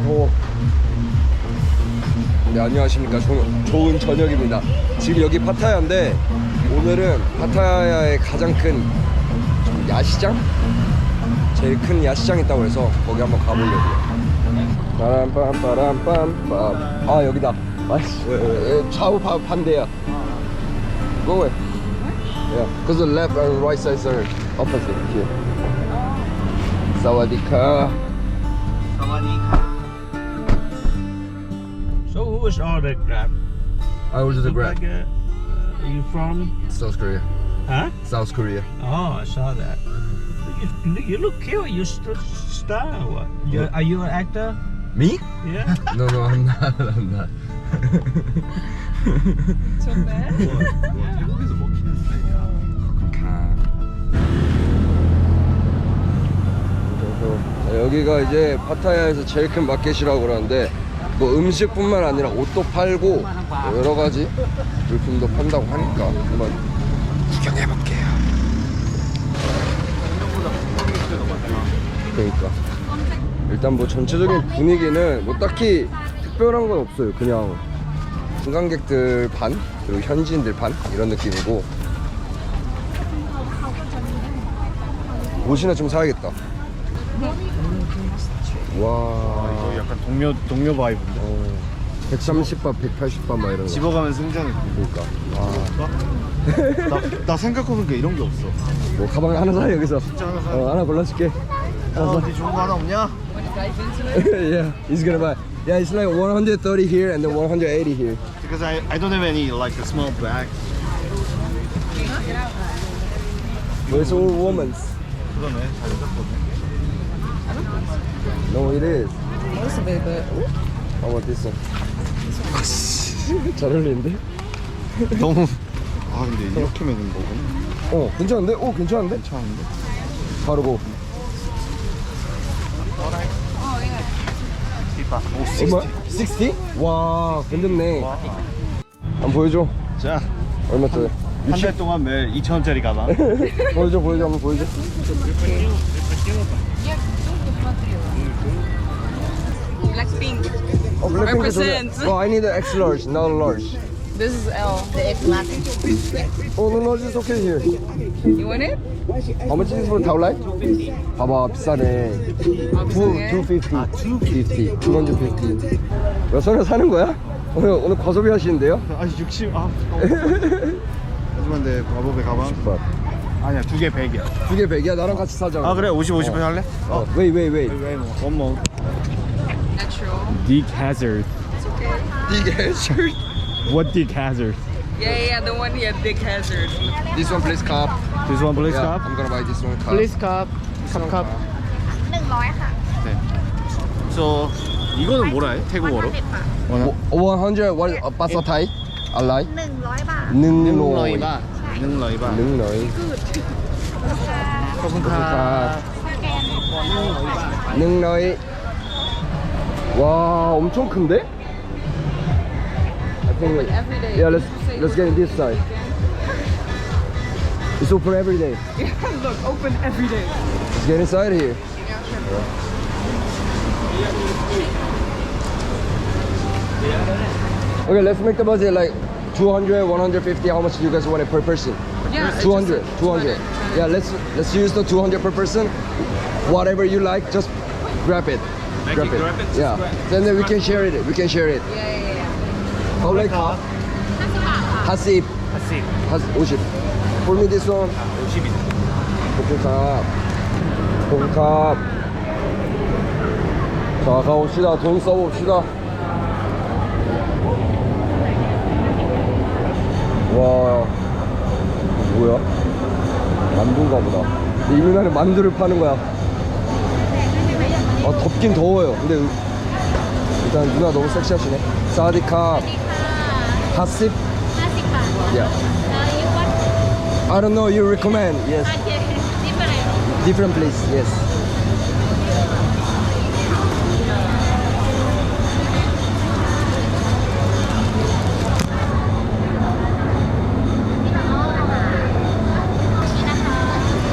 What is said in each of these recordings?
더워. 네, 안녕하십니까. 조, 좋은 저녁입니다. 지금 여기 파타야인데 오늘은 파타야의 가장 큰 야시장? 제일 큰 야시장 있다고 해서 거기 한번 가보려고요. 빠람빰빠람빰빰. 아 여기다. 왜, 좌우 바, 반대야. Go away. Yeah, because the left and right sides are opposite here. 사와디카. So who was ordered Grab? I ordered the Look Grab. Like a, uh, are you from? South Korea. Huh? South Korea. Oh, I saw that. You, you look cute. You st- star. or What? You, Yeah. are you an actor? Me? Yeah. No, no, I'm not. I'm not. 태국에서 먹히는 스타일이야. 그래서 여기가 이제 파타야에서 제일 큰 마켓이라고 그러는데 뭐 음식뿐만 아니라 옷도 팔고 뭐 여러 가지 물품도 판다고 하니까 한번 구경해 볼게요. 그러니까 일단 뭐 전체적인 분위기는 뭐 딱히 특별한 건 없어요. 그냥 관광객들 반 그리고 현지인들 반 이런 느낌이고 옷이나 좀 사야겠다. 와. 이거 약간 동료 동료 바이브인데. 어, 130바, 180바 막 이런 거. 집어가면 승전이. 그러니까. 와. 나, 나 생각해보니까 이런 게 없어. 뭐 가방 하나 사 여기서. 하나 사. 어, 하나 골라줄게. 어, 어디 좋은 거 하나 없냐? yeah, he's gonna buy. Yeah, it's like 130 here and then 180 here. Because I I don't have any like a small bag. But it's all women's. 그러네. 잘 샀거든. No, it is. That's a bit good. How about this one? 잘 어울리는데? 너무. 아 근데 이렇게 매는 거구나. 어, 괜찮은데? 어, 괜찮은데? 괜찮은데. 바르고. 얼마? 60? 와, 괜찮네. 한번 보여줘. 자, 얼마 짜리? 한 달 동안 매일 2천 원짜리 가방. 보여줘, 보여줘, 한번 보여줘. Blackpink. 어, 블랙핑크 Represent. 좋네. 어, I need an X large, not a large. This is L. The X large. 어, no large is okay here. You want it? How much is for towel light? 봐봐, 비싸네. Two, 비싸네. 250. 아, 250. 250. 몇 손에 사는 거야? 오늘, 오늘 과소비 하시는데요? 아 60. 아. 하지만 내 마법의 가방. 아니야 두 개 100이야. 두개 100이야? 나랑 같이 사자. 아 그래 50 50 어. 할래? 어, wait, wait, wait. 왜 뭐? 원모. Deke Hazard. It's okay. Deke Hazard? what Deke Hazard? Yeah, yeah, the one here, Dick Hazard. This one, please, cop. This one, please, yeah, cop? I'm gonna buy this one, cop. Please, cop. Cop, cop. Okay. So, 이거는 뭐라 해? 태국어로? 100, what is Thai? A lie? 100, 100, 100. baht. 100 baht. 100 baht. 100 baht. 100 baht. 100 baht. 와, 엄청 큰데? I think like, Every day. yeah, let's let's get in this side. It's open every day. Yeah, look, open every day. Let's get inside here. Okay, let's make the budget like 200, 150. How much do you guys want it per person? Yeah, it's 200, just- 200. Yeah, let's let's use the 200 per person. Whatever you like, just grab it. Grab it. Yeah. Then, then we can share it. We can share it. Yeah, yeah, yeah. How like 하십. 하씩. 하십 50. For me this one. 50이. 고품값. 고품값. 자, 가봅시다. 돈 써봅시다. 와, 뭐야? 만두인가 보다. 이 누나는 만두를 파는 거야. 어, 덥긴 더워요. 근데 일단 누나 너무 섹시하시네. 사디카. 하십. 하십카. Yeah. I don't know. You recommend? Yes. Different place. Yes.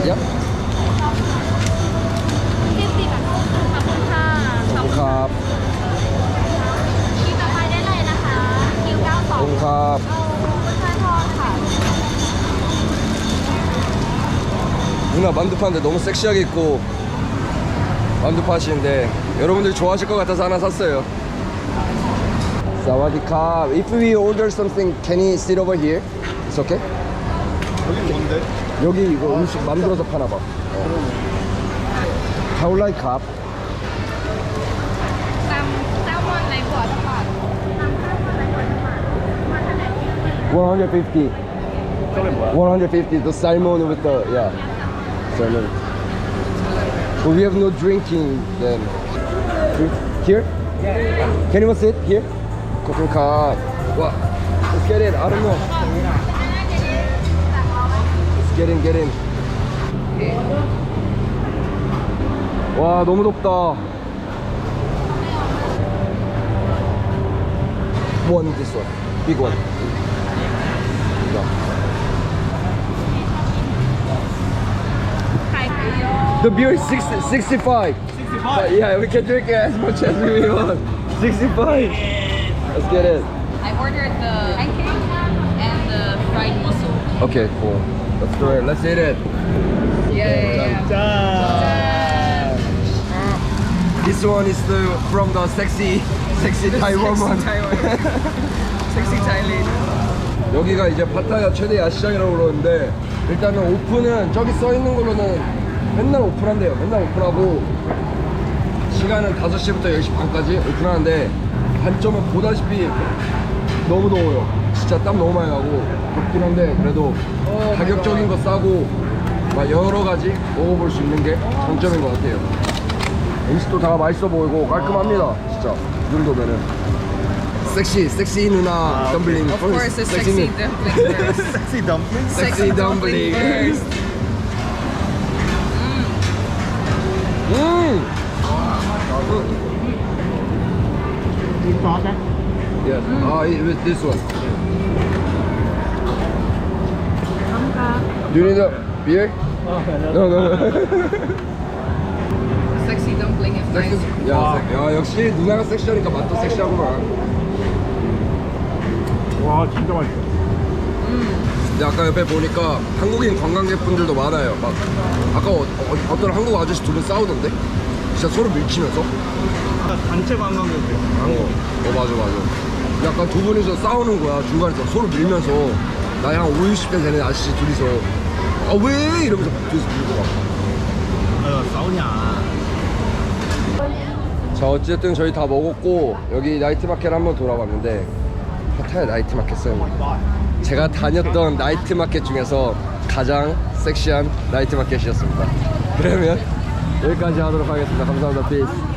Yep. 누나 만두 파는데 너무 섹시하게 입고 만두 파시는데 여러분들 좋아하실 것 같아서 하나 샀어요. 사와디캅. If we order something, can he sit over here? It's okay? 여기 뭔데? 여기 이거 음식 만들어서 파나 봐. 타올라이 캅. Bạn. 150. 150. The salmon with the yeah. Salmon. But we have no drinking then. Here? Can you sit here? Coffee cup. What? Let's get in. I don't know. Let's get in, get in. 와 너무 덥다. One this one, big one. The beer is 60, 65. 65? yeah, we can drink as much as we want. 65. Let's get it. I ordered the pancake and the fried mussel. Okay, cool. Let's do it. Let's eat it. Yeah, yeah, This one is the from the sexy, sexy Thai woman. Sexy Thailand. 여기가 이제 파타야 최대 야시장이라고 그러는데 일단은 오픈은 저기 써 있는 걸로는 맨날 오픈한대요. 맨날 오픈하고 시간은 5시부터 10시 반까지 오픈하는데 단점은 보다시피 너무 더워요. 진짜 땀 너무 많이 나고 덥긴 한데 그래도 가격적인 거 싸고 막 여러 가지 먹어볼 수 있는 게 장점인 것 같아요. 음식도 다 맛있어 보이고 깔끔합니다. 진짜 이 정도면은. 섹시, 섹시 누나 덤블링. Of course, sexy 누- dumpling first. 섹시 덤 Sexy dumpling. first. 음. Yes. Ah, it- with this one. Do you need a beer? No, no, no. Sexy dumpling is nice. 섹시. 야, 섹- 야, 역시 누나가 섹시하니까 맛도 섹시하구만. 와 진짜 맛있어. 근데 아까 옆에 보니까 한국인 관광객분들도 많아요. 막 아까 어, 어, 떤 한국 아저씨 두 분 싸우던데? 진짜 서로 밀치면서? 단체 관광객들. 어, 어 맞아 맞아. 약간 두 분이서 싸우는 거야 중간에서 서로 밀면서 나이 한 5, 60대 되는 아저씨 둘이서 아 왜? 이러면서 뒤에서 밀고 가. 어, 싸우냐. 자 어쨌든 저희 다 먹었고 여기 나이트 마켓 한번 돌아봤는데 파타야 나이트 마켓은 제가 다녔던 나이트 마켓 중에서 가장 섹시한 나이트 마켓이었습니다. 그러면 여기까지 하도록 하겠습니다. 감사합니다. 피스.